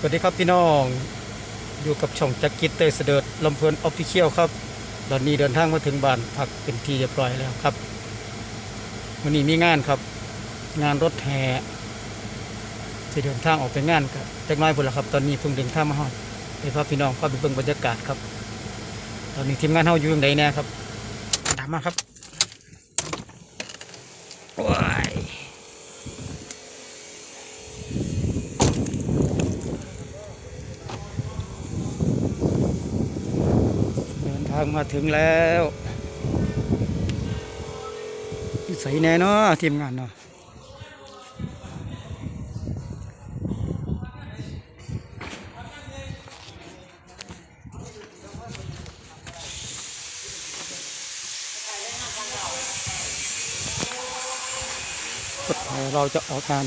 สวัสดีครับพี่น้องอยู่กับช่องจักรกิจเตยเสด็จลำเพลินออฟฟิเชียลครับ ตอนนี้เดินทางมาถึงบ้านพักเป็นที่เรียบร้อยแล้วครับวันนี้มีงานครับ งานรถแห่จะเดินทางออกไปงานกับจักน้อยพุ่นละครับ ตอนนี้เพิ่งเดินทางมาฮอดไปพาพี่น้องพาไปเบิ่งบรรยากาศครับ ตอนนี้ทีมงานเฮาอยู่ยังไงแน่ครับตามมาครับว้ายเดินทางมาถึงแล้วใส่แน่เนาะทีมงานเนาะเราจะออกงาน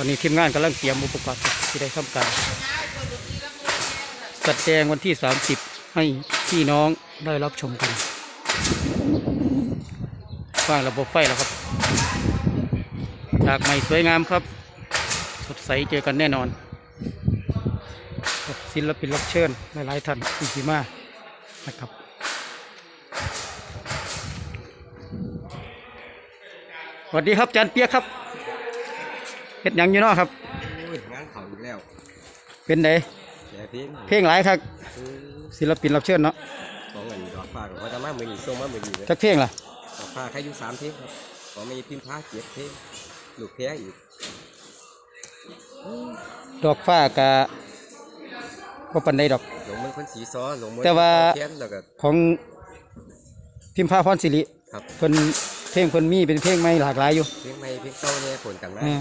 อนนี้ทีมงานกำลังเตรียมอุปกรณ์ที่ได้ทำการจัดแจงวันที่ 30 ให้พี่น้องได้รับชมกันวางระบบไฟแล้วครับฉากใหม่สวยงามครับ สดใสเจอกันแน่นอนกับศิลปินรับเชิญหลายๆท่านอีกมานะครับสวัสดีครับอาจารย์เปียกครับ เฮ็ดหยังอยู่เนาะครับโอ้ยงานเขาอีกแล้วเป็นไดแย่เพลงเพลงหลายครับคือศิลปินรับเชิญเนาะของเงินดอกฟ้ากับว่าจะมาเมือนีส่งมาเมือนีเลยจักเพลงล่ะดอกฟ้าใครอยู่สามเพลงครับของมีพิมพ์ผ้าเจ็ดเพลงลูกแพ้อีกดอกฟ้ากะบ่ปันใดดอก หลงเมืองคนสีซ้อหลงเมืองแต่ว่าเทียนแล้วก็ ของพิมพาพรศิริครับ เพิ่นเพลงเพิ่นมีเป็นเพลงใหม่หลากหลายอยู่เพลงใหม่เพลงเก่าเนี่ยผลกันมาอ่า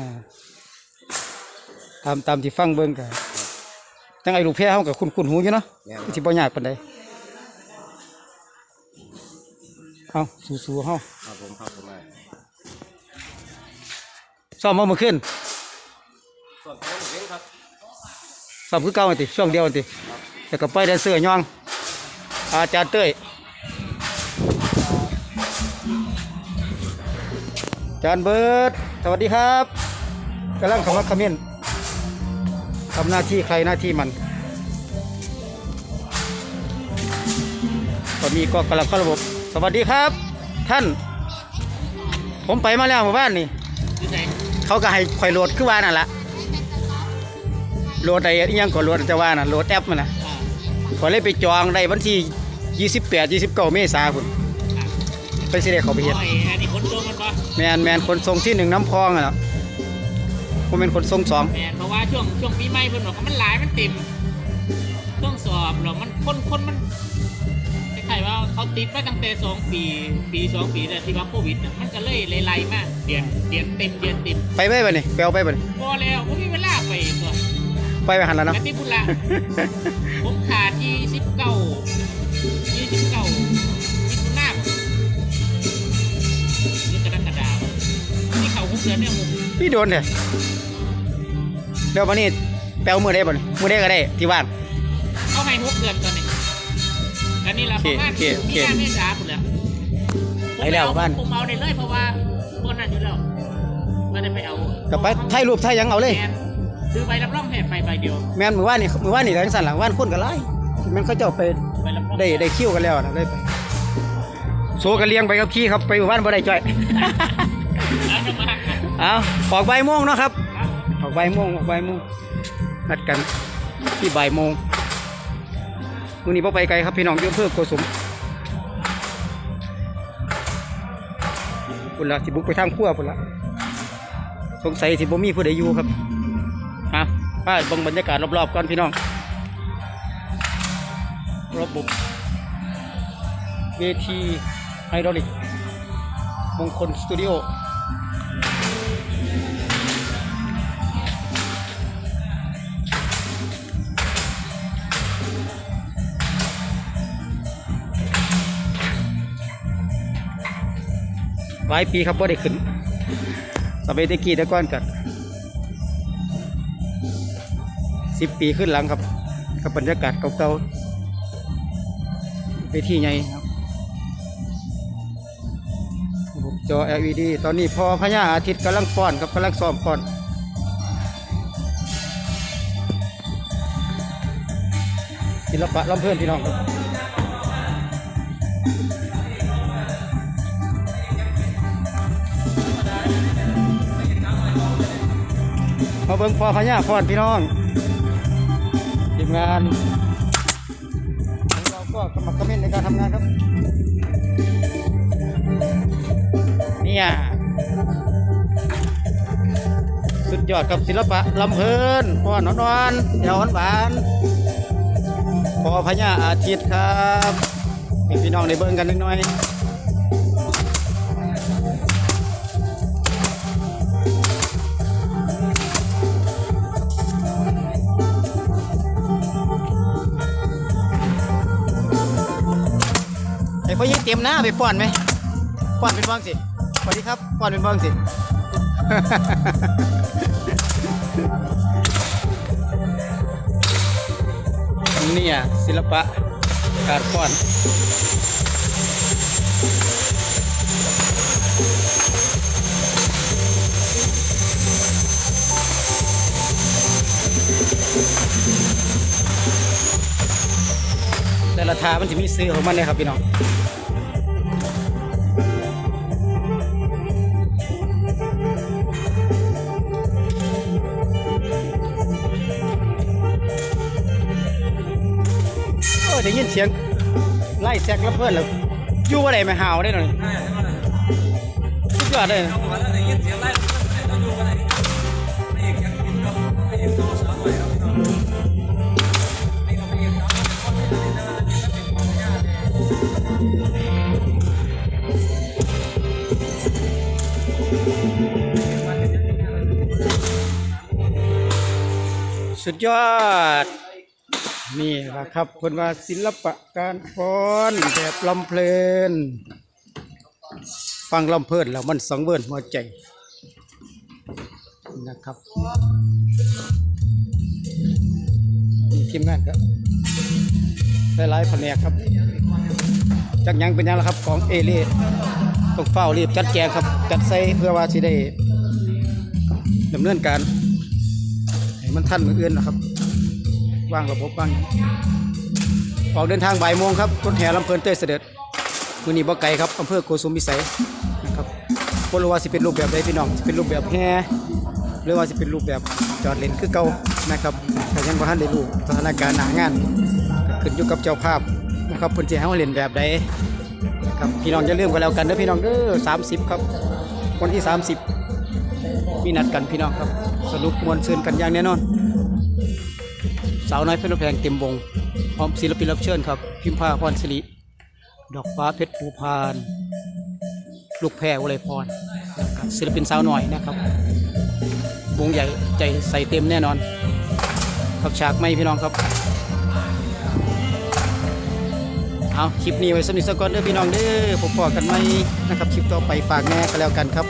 ตามตามที่ฟังเบิ่งกะจังไอ้ลูกแพ้เฮาก็คุ้นๆหูอยู่เนาะเนี่ยคือสิบ่ยากปานใดเอาสู้ๆเฮาครับผมครับผมมาซ้อมมาเมื่อคืนส่วนเพลงเพลงครับซ้อมคือเก่าหั่นติช่วงเดียวหั่นติแล้วก็ปล่อยแดนเซอร์ย่องอาจารย์เต้ยอาจารย์เบิร์ดสวัสดีครับกำลังคำว่าคอมเมนต์ ทำหน้าที่ใครหน้าที่มัน ตอนนี้ก็กำลังเข้าระบบ สวัสดีครับ ท่าน ผมไปมาแล้วหมู่บ้านนี่เขาก็ให้คอยโหลดขึ้นว่านั่นละโหลดไอ้อิหยังก็โหลดจะว่าน่ะโหลดแอปมันนะขอยเลยไปจองได้วันที่28 29เมษายนพุ่นไปสิได้เขาไปเฮ็ดโอ้ยอันนี้คนโตมันปะแมนแมนคนทรงที่หนึ่งน้ำพองอะเนาะ ผมเป็นคนทรงสองแมนเพราะว่าช่วงช่วงปีใหม่เพิ่นบอกว่ามันหลายมันเต็มช่วงสอบแล้วมันคนคนมันคล้ายๆว่าเขาติดมาตั้งแต่สองปี ปีสองปีแต่ที่ว่าโควิดน่ะมันก็เลยไล่ๆมากเดือนเดือนเต็มเดือนเต็มไปไปบ่นี่ไปเอาไปบ่นี่พอแล้วผมมีเวลาไปตัวไปไปหันแล้วเนาะกติบุระผมขาดยี่สิบเก้ายี่สิบเก้ามิถุนาผมนี่กรกฎาคมนี่เขาหกเดือนเนี่ยผม พี่โดนเถอะ เดี๋ยววันนี้แปลมือได้บ่นี่มือได้ก็ได้ที่บ้านเขาให้หกเดือนตอนนี้อันนี้ละโอปเคระมาณโอเคโอเคมีนาเมษาหมดแล้วไปแล้วบ้านผมเอาได้เลยเพราะว่าบนนั้นอยู่แล้วไม่ได้ไปเอากลับไปถ่ายรูปถ่ายหยังเอาเลยแมนซื้อใบรับรองแพทย์ไปใบเดียวแมนมือว่านนี่มือว่านนี่ทางสั่นหลังว่านคนก็ไล่แมันเขาเจ้าไปใบรับรองได้ได้คิวกันแล้วนะได้ไปโซกันเลี้ยงไปกับขี้ครับไปหมู่บ้านบ่ได้จ่อย แล้วจะมาเอาออกใบายโมงเนาะครับ ออกใบายโมงออกใบายโมงนัดกันที่บ่ายโมงวันนี้พ่อไปไกลครับพี่น้องอยุ่อำเพื่อโกสมพุ่นละสิบุกไปทางขั้วพุ่นละสงสัยสิบ่มีผู้ใดอยู่ครับฮะป้าบังบรรยากาศรอบๆก่อนพี่น้องระบบเวทีไฮดรอลิกมงคลสตูดิโอ หลายปีครับว่าได้ขึ้นสมัยตะกี้ต่ก่อนกันสิบปีขึ้นหลังครับกับบรรยากาศเก่าๆไปที่ใหญ่ครับจอ LED ตอนนี้พอพญาอาทิตย์กำลังป้อนครับกำลังซ้อมป้อนศิลปะลำเพื่อนพี่น้องครับ มาเบิ่งพอพญาพรพี่น้องทีมงานเราก็กำลังกระเม็นในการทำงานครับเนี่ยสุดยอดกับศิลปะลำเพลินพ่อนอนอนเดี๋ยวหวานๆพอพญาอาทิตย์ครับพี่น้องได้เบิ่งกันนิดหน่อย ต็มหน้าไปป้อนไหมป้อนเป็นบ้างสิสวัสดีครับป้อนเป็นบ้างสิเนี่ยศิลปะการฟ้อนแต่ละทามันจะมีซื้อของมันเลยครับพี่น้อง อได้ยินเสียงไล่แซกแล้วเพื่อนแล้วอยู่อะไรไม่ห่าวได้หน่อยสุดยอดเลยสุดยอด นี่แหละครับคนว่าศิลปะการฟ้อนแบบลำเพลิน ฟังลำเพลินแล้วมันสังเวยหัวใจนะครับนี่ทีมงานครับหลายแผนกครับจักยังเป็นยังละครับของเอเล่ต้องเฝ้ารีบจัดแจงครับ จัดใส่เพื่อว่าสิได้ดำเนินการให้มันทันมืออื่นนะครับ ว่างระบบวางออกเดินทางบ่ายโมงครับรถแห่ลำเพลินเต้ยเสด็จมือนี้บ่ไกลครับอำเภอโกสุมพิสัยนะครับบ่รู้ว่าสิเป็นรูปแบบใดพี่น้องสิเป็นรูปแบบแห่หรือว่าสิเป็นรูปแบบจอดเลนคือเก่านะครับแต่ยังบ่ทันได้รู้สถานการณ์หน้างานขึ้นอยู่กับเจ้าภาพนะครับเพิ่นสิให้เฮาเล่นแบบใดนะครับพี่น้องอย่าลืมกันแล้วกันเด้อพี่น้องเด้อ30 ครับ วันที่ 30 มีนัดกันพี่น้องครับ สรุปมวลซืนกันอย่างแน่นอน สาวน้อยเพชรแพงเต็มวง พร้อมศิลปินรับเชิญครับ พิมพาพรศิริดอกฟ้าเพชรภูพาน ลูกแพรวลัยพรศิลปินสาวหน่อยนะครับ วงใหญ่ใจใส่เต็มแน่นอน ครับฉากไม่พี่น้องครับ เอาคลิปนี้ไว้สำหรับสกอนเด้อพี่น้องเด้อผมพอกกันไหมนะครับคลิปต่อไปฝากแน่ก็แล้วกันครับ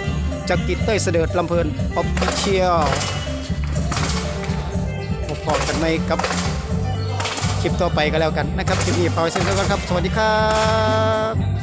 จากกิตเต้ยเสด็จลำเพลินออฟฟิเชียล อกันไหมกับคลิปต่อไปก็แล้วกันนะครับคลิปนี้พอไว้เส้นก่อนครับ สวัสดีครับ